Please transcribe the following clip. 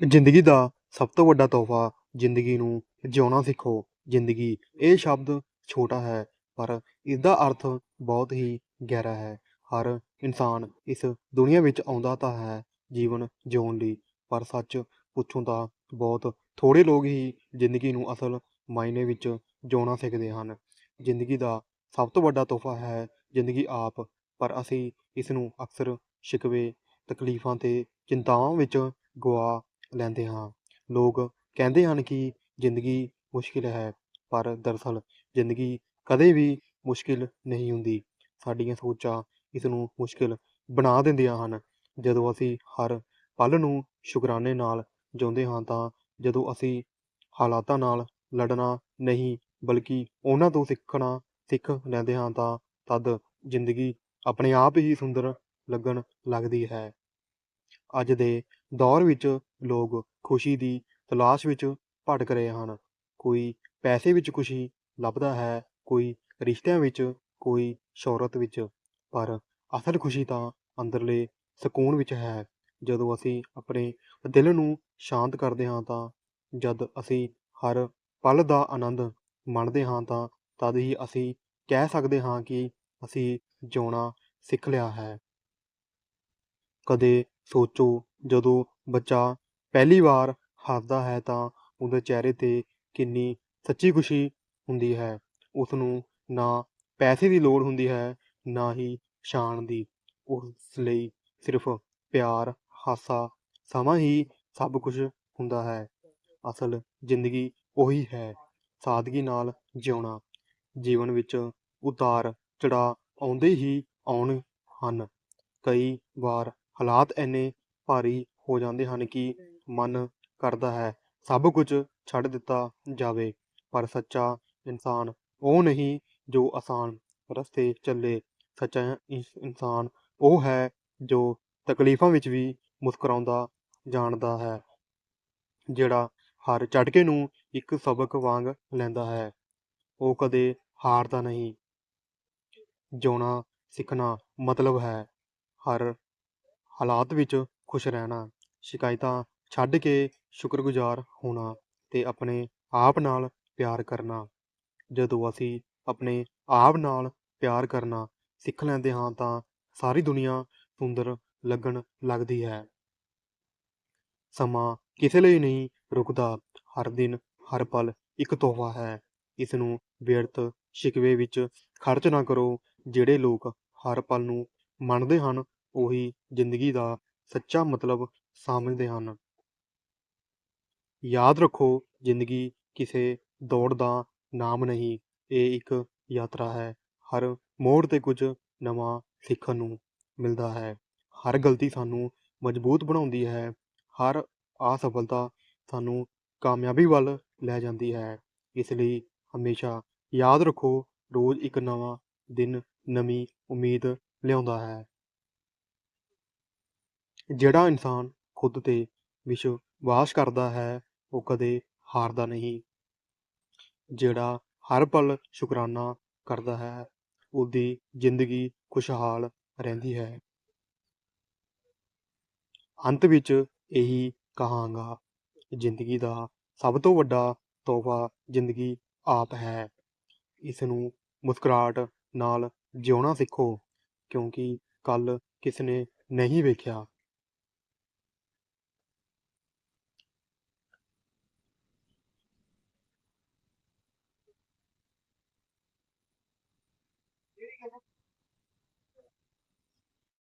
ਜ਼ਿੰਦਗੀ ਦਾ ਸਭ ਤੋਂ ਵੱਡਾ ਤੋਹਫ਼ਾ ਜ਼ਿੰਦਗੀ ਨੂੰ ਜਿਉਣਾ ਸਿੱਖੋ। ਜ਼ਿੰਦਗੀ ਇਹ ਸ਼ਬਦ ਛੋਟਾ ਹੈ, ਪਰ ਇਸਦਾ ਅਰਥ ਬਹੁਤ ਹੀ ਗਹਿਰਾ ਹੈ। ਹਰ ਇਨਸਾਨ ਇਸ ਦੁਨੀਆ ਵਿੱਚ ਆਉਂਦਾ ਤਾਂ ਹੈ ਜੀਵਨ ਜਿਉਣ ਲਈ, ਪਰ ਸੱਚ ਪੁੱਛੋ ਤਾਂ ਬਹੁਤ ਥੋੜ੍ਹੇ ਲੋਕ ਹੀ ਜ਼ਿੰਦਗੀ ਨੂੰ ਅਸਲ ਮਾਇਨੇ ਵਿੱਚ ਜਿਉਣਾ ਸਿੱਖਦੇ ਹਨ। ਜ਼ਿੰਦਗੀ ਦਾ ਸਭ ਤੋਂ ਵੱਡਾ ਤੋਹਫ਼ਾ ਹੈ ਜ਼ਿੰਦਗੀ ਆਪ, ਪਰ ਅਸੀਂ ਇਸ ਨੂੰ ਅਕਸਰ ਸ਼ਿਕਵੇ, ਤਕਲੀਫਾਂ ਅਤੇ ਚਿੰਤਾਵਾਂ ਵਿੱਚ ਗਵਾ ਲੈਂਦੇ ਹਾਂ। ਲੋਕ ਕਹਿੰਦੇ ਹਨ ਕਿ ਜ਼ਿੰਦਗੀ ਮੁਸ਼ਕਿਲ ਹੈ, ਪਰ ਦਰਅਸਲ ਜ਼ਿੰਦਗੀ ਕਦੇ ਵੀ ਮੁਸ਼ਕਿਲ ਨਹੀਂ ਹੁੰਦੀ। ਸਾਡੀਆਂ ਸੋਚਾਂ ਇਸ ਨੂੰ ਮੁਸ਼ਕਿਲ ਬਣਾ ਦਿੰਦੀਆਂ ਹਨ। ਜਦੋਂ ਅਸੀਂ ਹਰ ਪਲ ਨੂੰ ਸ਼ੁਕਰਾਨੇ ਨਾਲ ਜਿਉਂਦੇ ਹਾਂ ਤਾਂ ਜਦੋਂ ਅਸੀਂ ਹਾਲਾਤਾਂ ਨਾਲ ਲੜਨਾ ਨਹੀਂ, ਬਲਕਿ ਉਹਨਾਂ ਤੋਂ ਸਿੱਖਣਾ ਸਿੱਖ ਲੈਂਦੇ ਹਾਂ ਤਾਂ ਤਦ ਜ਼ਿੰਦਗੀ ਆਪਣੇ ਆਪ ਹੀ ਸੁੰਦਰ ਲੱਗਣ ਲੱਗਦੀ ਹੈ। ਅੱਜ ਦੇ ਦੌਰ ਵਿੱਚ ਲੋਕ ਖੁਸ਼ੀ ਦੀ ਤਲਾਸ਼ ਵਿੱਚ ਭਟਕ ਰਹੇ ਹਨ। ਕੋਈ ਪੈਸੇ ਵਿੱਚ ਖੁਸ਼ੀ ਲੱਭਦਾ ਹੈ, ਕੋਈ ਰਿਸ਼ਤਿਆਂ ਵਿੱਚ, ਕੋਈ ਸ਼ੋਹਰਤ ਵਿੱਚ। ਪਰ ਅਸਲ ਖੁਸ਼ੀ ਤਾਂ ਅੰਦਰਲੇ ਸਕੂਨ ਵਿੱਚ ਹੈ। ਜਦੋਂ ਅਸੀਂ ਆਪਣੇ ਦਿਲ ਨੂੰ ਸ਼ਾਂਤ ਕਰਦੇ ਹਾਂ ਤਾਂ ਜਦ ਅਸੀਂ ਹਰ ਪਲ ਦਾ ਆਨੰਦ ਮਾਣਦੇ ਹਾਂ ਤਾਂ ਤਦ ਹੀ ਅਸੀਂ ਕਹਿ ਸਕਦੇ ਹਾਂ ਕਿ ਅਸੀਂ ਜਿਉਣਾ ਸਿੱਖ ਲਿਆ ਹੈ। ਕਦੇ ਸੋਚੋ, ਜਦੋਂ ਬੱਚਾ ਪਹਿਲੀ ਵਾਰ ਹੱਸਦਾ ਹੈ ਤਾਂ ਉਹਦੇ ਚਿਹਰੇ 'ਤੇ ਕਿੰਨੀ ਸੱਚੀ ਖੁਸ਼ੀ ਹੁੰਦੀ ਹੈ। ਉਸ ਨੂੰ ਨਾ ਪੈਸੇ ਦੀ ਲੋੜ ਹੁੰਦੀ ਹੈ, ਨਾ ਹੀ ਸ਼ਾਨ ਦੀ। ਉਸ ਲਈ ਸਿਰਫ ਪਿਆਰ, ਹਾਸਾ, ਸਮਾਂ ਹੀ ਸਭ ਕੁਝ ਹੁੰਦਾ ਹੈ। ਅਸਲ ਜ਼ਿੰਦਗੀ ਉਹੀ ਹੈ, ਸਾਦਗੀ ਨਾਲ ਜਿਉਣਾ। ਜੀਵਨ ਵਿੱਚ ਉਤਾਰ ਚੜਾਅ ਆਉਂਦੇ ਹੀ ਆਉਣ ਹਨ। ਕਈ ਵਾਰ ਹਾਲਾਤ ਇੰਨੇ ਭਾਰੀ ਹੋ ਜਾਂਦੇ ਹਨ ਕਿ ਮਨ ਕਰਦਾ ਹੈ ਸਭ ਕੁਝ ਛੱਡ ਦਿੱਤਾ ਜਾਵੇ, ਪਰ ਸੱਚਾ ਇਨਸਾਨ ਉਹ ਨਹੀਂ ਜੋ ਆਸਾਨ ਰਸਤੇ ਚੱਲੇ। ਸੱਚਾ ਇਨਸਾਨ ਉਹ ਹੈ ਜੋ ਤਕਲੀਫਾਂ ਵਿੱਚ ਵੀ ਮੁਸਕਰਾਉਂਦਾ ਜਾਣਦਾ ਹੈ, ਜਿਹੜਾ ਹਰ ਝਟਕੇ ਨੂੰ ਇੱਕ ਸਬਕ ਵਾਂਗ ਲੈਂਦਾ ਹੈ। ਉਹ ਕਦੇ ਹਾਰਦਾ ਨਹੀਂ। ਜਿਉਣਾ ਸਿੱਖਣਾ ਮਤਲਬ ਹੈ। ਹਰ ਹਾਲਾਤ ਵਿੱਚ ਖੁਸ਼ ਰਹਿਣਾ, ਸ਼ਿਕਾਇਤਾਂ ਛੱਡ ਕੇ ਸ਼ੁਕਰਗੁਜ਼ਾਰ ਹੋਣਾ ਤੇ ਆਪਣੇ ਆਪ ਨਾਲ ਪਿਆਰ ਕਰਨਾ। ਜਦੋਂ ਅਸੀਂ ਆਪਣੇ ਆਪ ਨਾਲ ਪਿਆਰ ਕਰਨਾ ਸਿੱਖ ਲੈਂਦੇ ਹਾਂ ਤਾਂ ਸਾਰੀ ਦੁਨੀਆ ਸੁੰਦਰ ਲੱਗਣ ਲੱਗਦੀ ਹੈ। ਸਮਾਂ ਕਿਸੇ ਲਈ ਨਹੀਂ ਰੁਕਦਾ, ਹਰ ਦਿਨ ਹਰ ਪਲ ਇੱਕ ਤੋਹਫਾ ਹੈ। ਇਸ ਨੂੰ ਵਿਅਰਥ ਸ਼ਿਕਵੇ ਵਿੱਚ ਖਰਚ ਨਾ ਕਰੋ, ਜਿਹੜੇ ਲੋਕ ਹਰ ਪਲ ਨੂੰ ਮੰਨਦੇ ਹਨ ਉਹੀ ਜ਼ਿੰਦਗੀ ਦਾ ਸੱਚਾ ਮਤਲਬ ਸਮਝਦੇ ਹਨ। ਯਾਦ ਰੱਖੋ, ਜ਼ਿੰਦਗੀ ਕਿਸੇ ਦੌੜ ਦਾ ਨਾਮ ਨਹੀਂ, ਇਹ ਇੱਕ ਯਾਤਰਾ ਹੈ। ਹਰ ਮੋੜ ਤੇ ਕੁਝ ਨਵਾਂ ਸਿੱਖਣ ਨੂੰ ਮਿਲਦਾ ਹੈ। ਹਰ ਗਲਤੀ ਸਾਨੂੰ ਮਜ਼ਬੂਤ ਬਣਾਉਂਦੀ ਹੈ। ਹਰ ਅਸਫਲਤਾ ਸਾਨੂੰ ਕਾਮਯਾਬੀ ਵੱਲ ਲੈ ਜਾਂਦੀ ਹੈ। ਇਸ ਲਈ ਹਮੇਸ਼ਾ ਯਾਦ ਰੱਖੋ, ਰੋਜ਼ ਇੱਕ ਨਵਾਂ ਦਿਨ, ਨਵੀਂ ਉਮੀਦ ਲਿਆਉਂਦਾ ਹੈ। ਜਿਹੜਾ ਇਨਸਾਨ ਖੁਦ ਤੇ ਵਿਸ਼ਵਾਸ ਕਰਦਾ ਹੈ, ਉਹ ਕਦੇ ਹਾਰਦਾ ਨਹੀਂ। ਜਿਹੜਾ ਹਰ ਪਲ ਸ਼ੁਕਰਾਨਾ ਕਰਦਾ ਹੈ, ਉਹਦੀ ਜ਼ਿੰਦਗੀ ਖੁਸ਼ਹਾਲ ਰਹਿੰਦੀ ਹੈ। ਅੰਤ ਵਿੱਚ ਇਹੀ ਕਹਾਂਗਾ, ਜ਼ਿੰਦਗੀ ਦਾ ਸਭ ਤੋਂ ਵੱਡਾ ਤੋਹਫਾ ਜ਼ਿੰਦਗੀ ਆਪ ਹੈ। ਇਸ ਨੂੰ ਮੁਸਕਰਾਹਟ ਨਾਲ ਜਿਉਣਾ ਸਿੱਖੋ, ਕਿਉਂਕਿ ਕੱਲ ਕਿਸ ਨੇ ਨਹੀਂ ਵੇਖਿਆ।